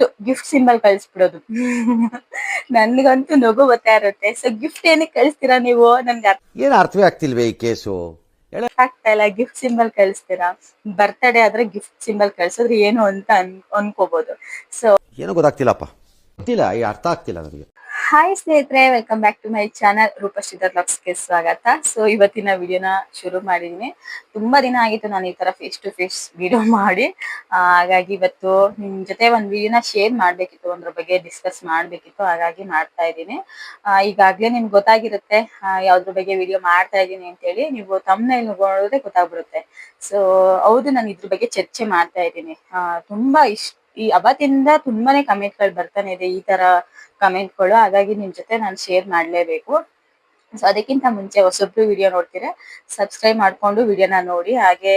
Gift gift symbol ಕಳಿಸ್ಬಿಡೋದು. ನನ್ಗಂತೂ ನಗು ಬರ್ತಾ ಇರುತ್ತೆ. ಸೊ ಗಿಫ್ಟ್ ಏನಕ್ಕೆ ಕಳಿಸ್ತೀರಾ ನೀವು? ನನ್ಗೆ ಅರ್ಥ ಏನು ಅರ್ಥವೇ ಆಗ್ತಿಲ್ವೇ ಈ ಕೇಸು? ಆಗ್ತಾ ಇಲ್ಲ. ಗಿಫ್ಟ್ ಸಿಂಬಲ್ ಕಳಿಸ್ತೀರಾ? ಬರ್ತಡೇ ಆದ್ರೆ ಗಿಫ್ಟ್ ಸಿಂಬಲ್ ಕಳ್ಸಿದ್ರೆ ಏನು ಅಂತ ಅನ್ ಅನ್ಕೋಬಹುದು ಸೊ ಏನೋ ಗೊತ್ತಾಗ್ತಿಲ್ಲಪ್ಪ. ಗೊತ್ತಿಲ್ಲ ಈ ಅರ್ಥ ಆಗ್ತಿಲ್ಲ ನನಗೆ. ಹಾಯ್ ಸ್ನೇಹಿತರೆ welcome back to my channel ರೂಪಶ್ರೀಧರ್ಗೆ ಸ್ವಾಗತ. ಸೊ ಇವತ್ತಿನ ವಿಡಿಯೋನ ಶುರು ಮಾಡಿದೀನಿ. ತುಂಬಾ ದಿನ ಆಗಿತ್ತು ನಾನು ಈ ತರ ಫೇಸ್ ಟು ಫೇಸ್ ವಿಡಿಯೋ ಮಾಡಿ. ಹಾಗಾಗಿ ಇವತ್ತು ನಿಮ್ ಜೊತೆ ಒಂದ್ ವಿಡಿಯೋನ ಶೇರ್ ಮಾಡ್ಬೇಕಿತ್ತು ಒಂದ್ರ ಬಗ್ಗೆ ಡಿಸ್ಕಸ್ ಮಾಡ್ಬೇಕಿತ್ತು ಹಾಗಾಗಿ ಮಾಡ್ತಾ ಇದ್ದೀನಿ. ಈಗಾಗ್ಲೇ ನಿಮ್ಗೆ ಗೊತ್ತಾಗಿರುತ್ತೆ ಯಾವ್ದ್ರ ಬಗ್ಗೆ ವಿಡಿಯೋ ಮಾಡ್ತಾ ಇದ್ದೀನಿ ಅಂತ ಹೇಳಿ ನೀವು ತಮ್ಮನೇಲಿ ನೋಡಿದ್ರೆ ಗೊತ್ತಾಗ್ಬಿಡುತ್ತೆ. ಸೊ ಹೌದು ನಾನು ಇದ್ರ ಬಗ್ಗೆ ಚರ್ಚೆ ಮಾಡ್ತಾ ಇದ್ದೀನಿ. ಆ, ತುಂಬಾ ಇಷ್ಟ ಈ ಅವತ್ತಿಂದ ತುಂಬಾನೇ ಕಮೆಂಟ್ಗಳು ಬರ್ತಾನೆ ಇದೆ ಈ ತರ ಕಮೆಂಟ್ಗಳು ಹಾಗಾಗಿ ನಿಮ್ ಜೊತೆ ನಾನು ಶೇರ್ ಮಾಡ್ಲೇಬೇಕು. ಸೊ ಅದಕ್ಕಿಂತ ಮುಂಚೆ ಹೊಸಬ್ರು ವಿಡಿಯೋ ನೋಡ್ತೀರಾ ಸಬ್ಸ್ಕ್ರೈಬ್ ಮಾಡ್ಕೊಂಡು ವಿಡಿಯೋನ ನೋಡಿ. ಹಾಗೆ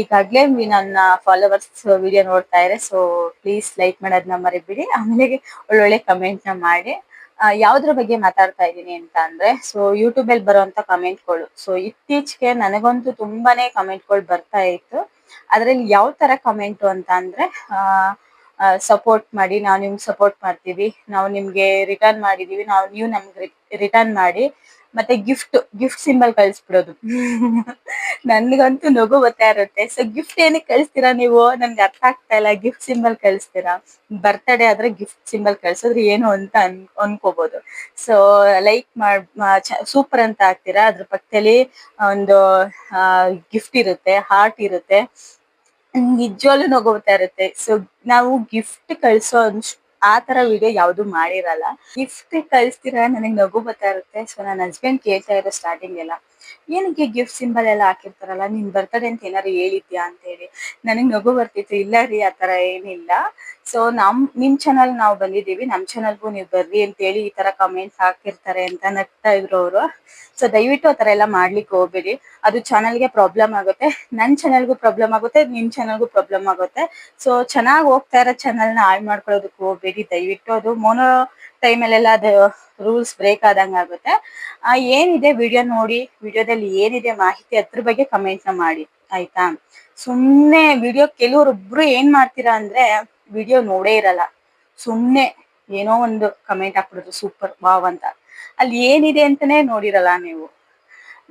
ಈಗಾಗ್ಲೇ ನನ್ನ ಫಾಲೋವರ್ಸ್ ವಿಡಿಯೋ ನೋಡ್ತಾ ಇದ್ದಾರೆ ಸೊ ಪ್ಲೀಸ್ ಲೈಕ್ ಮಾಡೋದನ್ನ ಮರಿಬಿಡಿ. ಆಮೇಲೆ ಒಳ್ಳೊಳ್ಳೆ ಕಮೆಂಟ್ನ ಮಾಡಿ. ಆ, ಯಾವ್ದ್ರ ಬಗ್ಗೆ ಮಾತಾಡ್ತಾ ಇದ್ದೀನಿ ಅಂತ ಅಂದ್ರೆ ಸೊ ಯೂಟ್ಯೂಬ್ ಅಲ್ಲಿ ಬರುವಂತ ಕಮೆಂಟ್ಗಳು ಸೊ ಇತ್ತೀಚೆಗೆ ನನಗಂತೂ ತುಂಬಾನೇ ಕಮೆಂಟ್ಗಳು ಬರ್ತಾ ಇತ್ತು. ಅದ್ರಲ್ಲಿ ಯಾವ ತರ ಕಮೆಂಟ್ ಅಂತ ಅಂದ್ರೆ ಸಪೋರ್ಟ್ ಮಾಡಿ, ನಾವು ನಿಮ್ಗೆ ಸಪೋರ್ಟ್ ಮಾಡ್ತೀವಿ. ನಾವು ನಿಮ್ಗೆ ರಿಟರ್ನ್ ಮಾಡಿದೀವಿ. ನಾವು ನೀವು ನಮ್ಗೆ ರಿಟರ್ನ್ ಮಾಡಿ. ಮತ್ತೆ ಗಿಫ್ಟ್ ಗಿಫ್ಟ್ ಸಿಂಬಲ್ ಕಳಿಸ್ಬಿಡೋದು. ನನ್ಗಂತೂ ನಗು ಬರ್ತಾ ಇರುತ್ತೆ. ಸೊ ಗಿಫ್ಟ್ ಏನಕ್ಕೆ ಕಳಿಸ್ತೀರಾ ನೀವು? ನನ್ಗೆ ಅರ್ಥ ಆಗ್ತಾ ಇಲ್ಲ. ಗಿಫ್ಟ್ ಸಿಂಬಲ್ ಕಳಿಸ್ತೀರಾ? ಬರ್ತ್ಡೇ ಆದ್ರೆ ಗಿಫ್ಟ್ ಸಿಂಬಲ್ ಕಳ್ಸಿದ್ರೆ ಏನು ಅಂತ ಅನ್ ಅನ್ಕೋಬಹುದು ಸೊ ಲೈಕ್ ಮಾಡ್ ಸೂಪರ್ ಅಂತ ಹಾಕ್ತೀರಾ? ಅದ್ರ ಪಕ್ಕದಲ್ಲಿ ಒಂದು ಗಿಫ್ಟ್ ಇರುತ್ತೆ ಹಾರ್ಟ್ ಇರುತ್ತೆ. ನಿಜವಾಗ್ಲೂ ನಗು ಬರ್ತಾ ಇರುತ್ತೆ. ಸೊ ನಾವು ಗಿಫ್ಟ್ ಕಳ್ಸೋ ಆ ತರ ವಿಡಿಯೋ ಯಾವ್ದು ಮಾಡಿರಲ್ಲ. ಗಿಫ್ಟ್ ಕಳಿಸ್ತೀರಾ ನನಗೆ ನಗು ಬರ್ತಾ ಇರುತ್ತೆ. ಸೊ ನನ್ನ ಹಸ್ಬೆಂಡ್ ಕೇಳ್ತಾ ಇರೋ ಸ್ಟಾರ್ಟಿಂಗ್ ಎಲ್ಲ. ಏನಕ್ಕೆ ಗಿಫ್ಟ್ ಸಿಂಬಲ್ ಎಲ್ಲ ಹಾಕಿರ್ತಾರಲ್ಲ, ನಿನ್ ಬರ್ತದೆ ಅಂತ ಏನಾರು ಹೇಳಿದ್ಯಾ ಅಂತ ಹೇಳಿ ನನಗ್ ನಗು ಬರ್ತಿತ್ತು, ಇಲ್ಲ ರೀ, ಆ ತರ ಏನಿಲ್ಲ. ಸೊ ನಮ್, ನಿಮ್ ಚಾನಲ್ ನಾವು ಬಂದಿದ್ದೀವಿ, ನಮ್ ಚಾನಲ್ಗೂ ನೀವು ಬರ್ರಿ ಅಂತ ಹೇಳಿ ಈ ತರ ಕಮೆಂಟ್ಸ್ ಹಾಕಿರ್ತಾರೆ ಅಂತ ನಗ್ತಾ ಇದ್ರು ಅವರು ಸೊ ದಯವಿಟ್ಟು ಆ ತರ ಎಲ್ಲ ಮಾಡ್ಲಿಕ್ಕೆ ಹೋಗ್ಬೇಡಿ. ಅದು ಚಾನಲ್ಗೆ ಪ್ರಾಬ್ಲಮ್ ಆಗುತ್ತೆ, ನನ್ ಚಾನಲ್ಗೂ ಪ್ರಾಬ್ಲಮ್ ಆಗುತ್ತೆ, ನಿಮ್ ಚಾನಲ್ಗೂ ಪ್ರಾಬ್ಲಮ್ ಆಗುತ್ತೆ. ಸೊ ಚೆನ್ನಾಗಿ ಹೋಗ್ತಾ ಇರೋ ಚಾನಲ್ನ ಹಾಳು ಮಾಡ್ಕೊಳ್ಳೋದಕ್ಕೆ ಹೋಗ್ಬೇಡಿ, ದಯವಿಟ್ಟು. ಅದು ಮೋನೋ ಟೈಮಲ್ಲೆಲ್ಲ ಅದು ರೂಲ್ಸ್ ಬ್ರೇಕ್ ಆದಂಗ ಆಗುತ್ತೆ. ಆ, ಏನಿದೆ ವಿಡಿಯೋ ನೋಡಿ ವಿಡಿಯೋದಲ್ಲಿ ಏನಿದೆ ಮಾಹಿತಿ ಅದ್ರ ಬಗ್ಗೆ ಕಮೆಂಟ್ನ ಮಾಡಿ, ಆಯ್ತಾ? ಸುಮ್ನೆ ವಿಡಿಯೋ ಕೆಲವ್ರೊಬ್ರು ಏನ್ ಮಾಡ್ತೀರಾ ಅಂದ್ರೆ ವಿಡಿಯೋ ನೋಡೇ ಇರಲ್ಲ. ಸುಮ್ನೆ ಏನೋ ಒಂದು ಕಮೆಂಟ್ ಹಾಕ್ಬಿಡುದು ಸೂಪರ್ ವಾವ್ ಅಂತ. ಅಲ್ಲಿ ಏನಿದೆ ಅಂತಾನೆ ನೋಡಿರಲ್ಲ ನೀವು.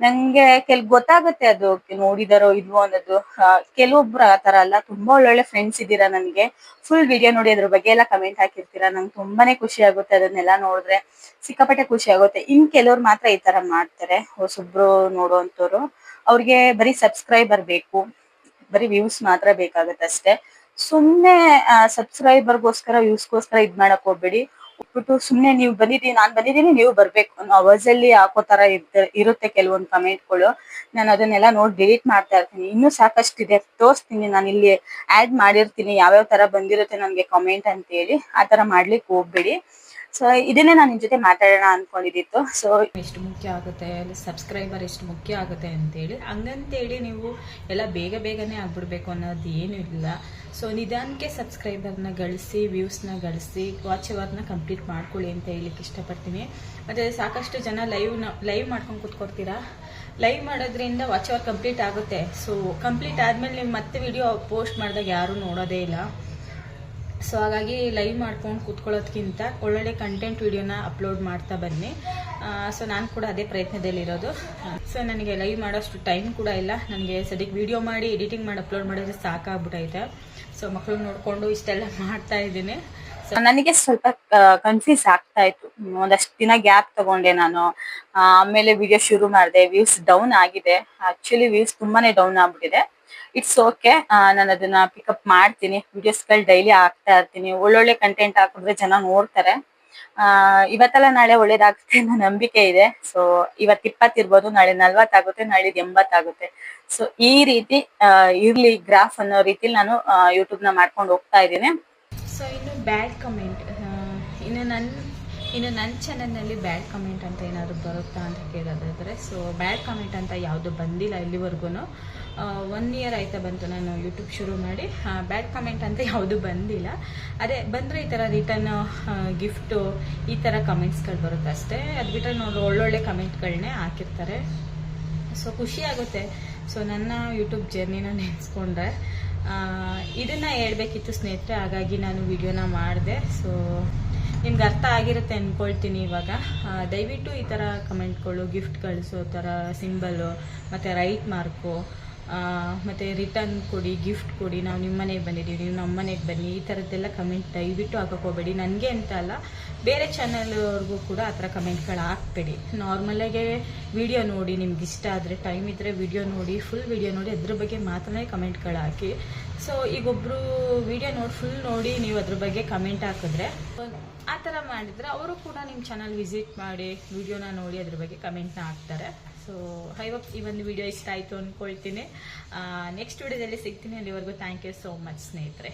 ನಂಗೆ ಕೆಲ್ ಗೊತ್ತಾಗುತ್ತೆ ಅದು ನೋಡಿದಾರೋ ಇಲ್ವೋ ಅನ್ನೋದು. ಕೆಲವೊಬ್ರು ಆ ತರ ಅಲ್ಲ, ತುಂಬಾ ಒಳ್ಳೊಳ್ಳೆ ಫ್ರೆಂಡ್ಸ್ ಇದ್ದೀರಾ ನನಗೆ. ಫುಲ್ ವಿಡಿಯೋ ನೋಡಿ ಅದ್ರ ಬಗ್ಗೆ ಎಲ್ಲ ಕಮೆಂಟ್ ಹಾಕಿರ್ತೀರಾ, ನಂಗೆ ತುಂಬಾನೇ ಖುಷಿ ಆಗುತ್ತೆ ಅದನ್ನೆಲ್ಲ ನೋಡಿದ್ರೆ. ಸಿಕ್ಕಾಪಟ್ಟೆ ಖುಷಿ ಆಗುತ್ತೆ. ಇನ್ ಕೆಲವ್ರು ಮಾತ್ರ ಈ ತರ ಮಾಡ್ತಾರೆ. ಹೊಸೊಬ್ರು ನೋಡುವಂತವ್ರು ಅವ್ರಿಗೆ ಬರೀ ಸಬ್ಸ್ಕ್ರೈಬರ್ ಬೇಕು. ಬರೀ ವ್ಯೂಸ್ ಮಾತ್ರ ಬೇಕಾಗುತ್ತೆ ಅಷ್ಟೇ ಸುಮ್ನೆ ಸಬ್ಸ್ಕ್ರೈಬರ್ಗೋಸ್ಕರ ವ್ಯೂಸ್ಗೋಸ್ಕರ ಇದ್ ಮಾಡಕ್ ಹೋಗ್ಬೇಡಿ. ಬಿಟ್ಟು ಸುಮ್ನೆ ನೀವು ಬಂದಿದ್ದೀನಿ ನಾನ್ ಬಂದಿದ್ದೀನಿ, ನೀವು ಬರ್ಬೇಕು ಅನ್ನೋ ಅವರ್ಸ್ ಅಲ್ಲಿ ಹಾಕೋ ತರ ಇರ್ತ- ಇರುತ್ತೆ ಕೆಲವೊಂದು ಕಮೆಂಟ್ಗಳು. ನಾನು ಅದನ್ನೆಲ್ಲ ನೋಡಿ ಡಿಲೀಟ್ ಮಾಡ್ತಾ ಇರ್ತೀನಿ. ಇನ್ನೂ ಸಾಕಷ್ಟಿದೆ ತೋರಿಸ್ತೀನಿ, ನಾನು ಇಲ್ಲಿ ಆಡ್ ಮಾಡಿರ್ತೀನಿ. ಯಾವ್ಯಾವ ತರ ಬಂದಿರುತ್ತೆ ನನಗೆ ಕಮೆಂಟ್ ಅಂತ ಹೇಳಿ ಆ ತರ ಮಾಡ್ಲಿಕ್ಕೆ ಹೋಗ್ಬೇಡಿ. ಸೊ ಇದನ್ನೇ ನಾನು ನಿಮ್ ಜೊತೆ ಮಾತಾಡೋಣ ಅನ್ಕೊಂಡಿದ್ದಿತ್ತು ಸೊ ಎಷ್ಟು ಮುಖ್ಯ ಆಗುತ್ತೆ ಸಬ್ಸ್ಕ್ರೈಬರ್ ಎಷ್ಟು ಮುಖ್ಯ ಆಗುತ್ತೆ ಅಂತೇಳಿ, ಹಂಗಂತೇಳಿ ನೀವು ಎಲ್ಲ ಬೇಗ ಬೇಗನೆ ಆಗ್ಬಿಡ್ಬೇಕು ಅನ್ನೋದು ಏನು ಇಲ್ಲ. ಸೊ ನಿಧಾನಕ್ಕೆ ಸಬ್ಸ್ಕ್ರೈಬರ್ನ ಗಳಿಸಿ ವ್ಯೂಸ್ನ ಗಳಿಸಿ ವಾಚ್ ಅವರ್ನ ಕಂಪ್ಲೀಟ್ ಮಾಡ್ಕೊಳ್ಳಿ ಅಂತ ಹೇಳಿಕ್ಕೆ ಇಷ್ಟಪಡ್ತೀನಿ. ಮತ್ತು ಸಾಕಷ್ಟು ಜನ ಲೈವ್ನ ಲೈವ್ ಮಾಡ್ಕೊಂಡು ಕೂತ್ಕೊಡ್ತೀರಾ? ಲೈವ್ ಮಾಡೋದ್ರಿಂದ ವಾಚ್ ಅವರ್ ಕಂಪ್ಲೀಟ್ ಆಗುತ್ತೆ. ಸೊ ಕಂಪ್ಲೀಟ್ ಆದಮೇಲೆ ನೀವು ಮತ್ತೆ ವಿಡಿಯೋ ಪೋಸ್ಟ್ ಮಾಡಿದಾಗ ಯಾರೂ ನೋಡೋದೇ ಇಲ್ಲ. ಸೊ ಹಾಗಾಗಿ ಲೈವ್ ಮಾಡ್ಕೊಂಡು ಕೂತ್ಕೊಳ್ಳೋದಕ್ಕಿಂತ ಒಳ್ಳೊಳ್ಳೆ ಕಂಟೆಂಟ್ ವಿಡಿಯೋನ ಅಪ್ಲೋಡ್ ಮಾಡ್ತಾ ಬನ್ನಿ. ಸೊ ನಾನು ಕೂಡ ಅದೇ ಪ್ರಯತ್ನದಲ್ಲಿರೋದು. ಸೊ ನನಗೆ ಲೈವ್ ಮಾಡೋಷ್ಟು ಟೈಮ್ ಕೂಡ ಇಲ್ಲ. ನನಗೆ ಸದ್ಯಕ್ಕೆ ವಿಡಿಯೋ ಮಾಡಿ ಎಡಿಟಿಂಗ್ ಮಾಡಿ ಅಪ್ಲೋಡ್ ಮಾಡಿದ್ರೆ ಸಾಕಾಗ್ಬಿಟ್ಟೈತೆ ಸೊ ಮಕ್ಕಳು ನೋಡಿಕೊಂಡು ಇಷ್ಟೆಲ್ಲ ಮಾಡ್ತಾ ಇದ್ದೀನಿ. ಸೊ ನನಗೆ ಸ್ವಲ್ಪ ಕನ್ಫ್ಯೂಸ್ ಆಗ್ತಾ ಇತ್ತು. ಒಂದಷ್ಟು ದಿನ ಗ್ಯಾಪ್ ತಗೊಂಡೆ ನಾನು. ಆಮೇಲೆ ವಿಡಿಯೋ ಶುರು ಮಾಡಿದೆ. ವ್ಯೂಸ್ ಡೌನ್ ಆಗಿದೆ. ಆಕ್ಚುಲಿ ವ್ಯೂಸ್ ತುಂಬಾನೇ ಡೌನ್ ಆಗ್ಬಿಟ್ಟಿದೆ. ಇಟ್ಸ್ ಓಕೆ ನಾನು ಅದನ್ನ ಪಿಕಪ್ ಮಾಡ್ತೀನಿ. ವಿಡಿಯೋಸ್ಗಳು ಡೈಲಿ ಹಾಕ್ತಾ ಇರ್ತೀನಿ. ಒಳ್ಳೊಳ್ಳೆ ಕಂಟೆಂಟ್ ಹಾಕಿದ್ರೆ ಜನ ನೋಡ್ತಾರೆ. ಆ, ಇವತ್ತೆಲ್ಲ ನಾಳೆ ಒಳ್ಳೇದಾಗುತ್ತೆ ಅನ್ನೋ ನಂಬಿಕೆ ಇದೆ. ಸೊ ಇವತ್ ಇಪ್ಪತ್ ಇರ್ಬೋದು, ನಾಳೆ ನಲ್ವತ್ತಾಗುತ್ತೆ ನಾಳೆ ಎಂಬತ್ತಾಗುತ್ತೆ ಸೊ ಈ ರೀತಿ ಇರ್ಲಿ ಗ್ರಾಫ್ ಅನ್ನೋ ರೀತಿಲಿ ನಾನು ಯೂಟ್ಯೂಬ್ನ ಮಾಡ್ಕೊಂಡು ಹೋಗ್ತಾ ಇದ್ದೀನಿ. ಸೊ ಇನ್ನು ಬ್ಯಾಡ್ ಕಮೆಂಟ್ ಇನ್ನು ನನ್ನ ಇನ್ನು ನನ್ನ ಚಾನಲ್ನಲ್ಲಿ ಬ್ಯಾಡ್ ಕಮೆಂಟ್ ಅಂತ ಏನಾದರೂ ಬರುತ್ತಾ ಅಂತ ಕೇಳೋದಾದರೆ ಸೊ ಬ್ಯಾಡ್ ಕಮೆಂಟ್ ಅಂತ ಯಾವುದು ಬಂದಿಲ್ಲ ಇಲ್ಲಿವರೆಗೂ ಒನ್ ಇಯರ್ ಆಯ್ತಾ ಬಂತು ನಾನು ಯೂಟ್ಯೂಬ್ ಶುರು ಮಾಡಿ. ಬ್ಯಾಡ್ ಕಮೆಂಟ್ ಅಂತ ಯಾವುದು ಬಂದಿಲ್ಲ. ಅದೇ ಬಂದರೆ ಈ ಥರ ರಿಟರ್ನ್ ಗಿಫ್ಟು ಈ ಥರ ಕಮೆಂಟ್ಸ್ಗಳು ಬರುತ್ತೆ ಅಷ್ಟೇ. ಅದು ಬಿಟ್ಟರೆ ನೋಡಿ, ಒಳ್ಳೊಳ್ಳೆ ಕಮೆಂಟ್ಗಳನ್ನೇ ಹಾಕಿರ್ತಾರೆ. ಸೊ ಖುಷಿ ಆಗುತ್ತೆ ಸೊ ನನ್ನ ಯೂಟ್ಯೂಬ್ ಜರ್ನಿನ ನೆನೆಸ್ಕೊಂಡ್ರೆ ಇದನ್ನು ಹೇಳ್ಬೇಕಿತ್ತು ಸ್ನೇಹಿತರೆ, ಹಾಗಾಗಿ ನಾನು ವಿಡಿಯೋನ ಮಾಡಿದೆ. ಸೊ ನಿಮ್ಗೆ ಅರ್ಥ ಆಗಿರುತ್ತೆ ಅಂದ್ಕೊಳ್ತೀನಿ ಇವಾಗ. ದಯವಿಟ್ಟು ಈ ಥರ ಕಮೆಂಟ್ಗಳು ಗಿಫ್ಟ್ ಕಳಿಸೋ ಥರ ಸಿಂಬಲು, ಮತ್ತು ರೈಟ್ ಮಾರ್ಕು ಮತ್ತು ರಿಟರ್ನ್ ಕೊಡಿ ಗಿಫ್ಟ್ ಕೊಡಿ, ನಾವು ನಿಮ್ಮ ಮನೆಗೆ ಬಂದಿದ್ದೀವಿ, ನೀವು ನಮ್ಮ ಮನೆಗೆ ಬನ್ನಿ, ಈ ಥರದ್ದೆಲ್ಲ ಕಮೆಂಟ್ ದಯವಿಟ್ಟು ಹಾಕೋಕೋಬೇಡಿ ನನಗೆ ಅಂತ ಅಲ್ಲ, ಬೇರೆ ಚಾನಲ್ವರೆಗೂ ಕೂಡ ಆ ಥರ ಕಮೆಂಟ್ಗಳು ಹಾಕ್ಬೇಡಿ. ನಾರ್ಮಲಾಗೆ ವಿಡಿಯೋ ನೋಡಿ, ನಿಮ್ಗೆ ಇಷ್ಟ ಆದರೆ ಟೈಮ್ ಇದ್ದರೆ ವಿಡಿಯೋ ನೋಡಿ ಫುಲ್ ವಿಡಿಯೋ ನೋಡಿ, ಅದ್ರ ಬಗ್ಗೆ ಮಾತ್ರನೇ ಕಮೆಂಟ್ಗಳು ಹಾಕಿ. ಸೊ ಈಗ ಒಬ್ಬರು ವಿಡಿಯೋ ನೋಡಿ ಫುಲ್ ನೋಡಿ ನೀವು ಅದ್ರ ಬಗ್ಗೆ ಕಮೆಂಟ್ ಹಾಕಿದ್ರೆ, ಆ ಥರ ಮಾಡಿದರೆ ಅವರು ಕೂಡ ನಿಮ್ಮ ಚಾನಲ್ ವಿಸಿಟ್ ಮಾಡಿ ವಿಡಿಯೋನ ನೋಡಿ ಅದ್ರ ಬಗ್ಗೆ ಕಮೆಂಟ್ನ ಹಾಕ್ತಾರೆ. ಸೊ ಐ ಹೋಪ್ ಈ ಒಂದು ವಿಡಿಯೋ ಇಷ್ಟ ಆಯಿತು ಅಂದ್ಕೊಳ್ತೀನಿ ನೆಕ್ಸ್ಟ್ ವಿಡಿಯೋದಲ್ಲಿ ಸಿಗ್ತೀನಿ. ಅಲ್ಲಿವರೆಗೂ ಥ್ಯಾಂಕ್ ಯು ಸೋ ಮಚ್ ಸ್ನೇಹಿತರೆ.